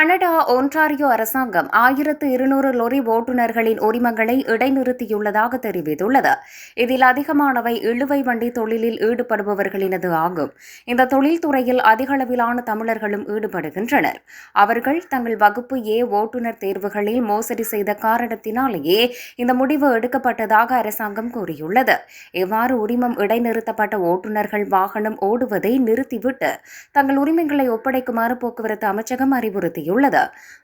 Canada Ontario அரசாங்கம் ஆயிரத்து இருநூறு லொரி ஓட்டுநர்களின் உரிமங்களை இடைநிறுத்தியுள்ளதாக தெரிவித்துள்ளது. இதில் அதிகமானவை இழுவை வண்டி தொழிலில் ஈடுபடுபவர்களினது ஆகும். இந்த தொழில்துறையில் அதிகளவிலான தமிழர்களும் ஈடுபடுகின்றனர். அவர்கள் தங்கள் வகுப்பு ஏ ஓட்டுநர் தேர்வுகளில் மோசடி செய்த காரணத்தினாலேயே இந்த முடிவு எடுக்கப்பட்டதாக அரசாங்கம் கூறியுள்ளது. இவ்வாறு உரிமம் இடைநிறுத்தப்பட்ட ஓட்டுநர்கள் வாகனம் ஓடுவதை நிறுத்திவிட்டு தங்கள் உரிமங்களை ஒப்படைக்குமாறு போக்குவரத்து அமைச்சகம் அறிவுறுத்தியுள்ளது.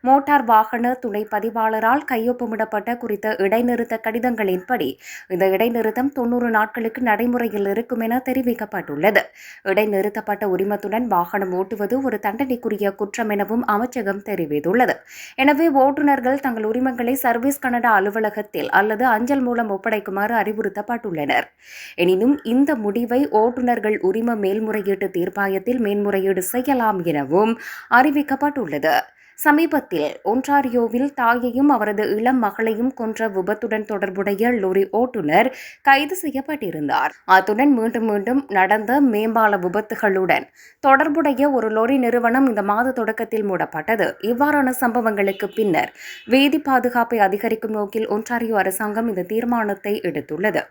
மோட்டார் வாகன துணை பதிவாளரால் கையொப்பமிடப்பட்ட குறித்த இடைநிறுத்த கடிதங்களின்படி இந்த இடைநிறுத்தம் தொன்னூறு நாட்களுக்கு நடைமுறையில் இருக்கும் என தெரிவிக்கப்பட்டுள்ளது. இடைநிறுத்தப்பட்ட உரிமத்துடன் வாகனம் ஓட்டுவது ஒரு தண்டனைக்குரிய குற்றம் எனவும் அமைச்சகம் தெரிவித்துள்ளது. எனவே ஓட்டுநர்கள் தங்கள் உரிமங்களை சர்வீஸ் கனடா அலுவலகத்தில் அல்லது அஞ்சல் மூலம் ஒப்படைக்குமாறு அறிவுறுத்தப்பட்டுள்ளனர். எனினும் இந்த முடிவை ஓட்டுநர்கள் உரிம மேல்முறையீட்டு தீர்ப்பாயத்தில் மேன்முறையீடு செய்யலாம் எனவும் அறிவிக்கப்பட்டுள்ளது. சமீபத்தில் ஒன்டாரியோவில் தாயையும் அவரது இளம் மகளையும் கொன்ற விபத்துடன் தொடர்புடைய லொரி ஓட்டுநர் கைது செய்யப்பட்டிருந்தார். அத்துடன் மீண்டும் மீண்டும் நடந்த மேம்பால விபத்துகளுடன் தொடர்புடைய ஒரு லொரி நிறுவனம் இந்த மாத தொடக்கத்தில் மூடப்பட்டது. இவ்வாறான சம்பவங்களுக்கு பின்னர் வேதி பாதுகாப்பை அதிகரிக்கும் நோக்கில் ஒன்டாரியோ அரசாங்கம் இந்த தீர்மானத்தை எடுத்துள்ளது.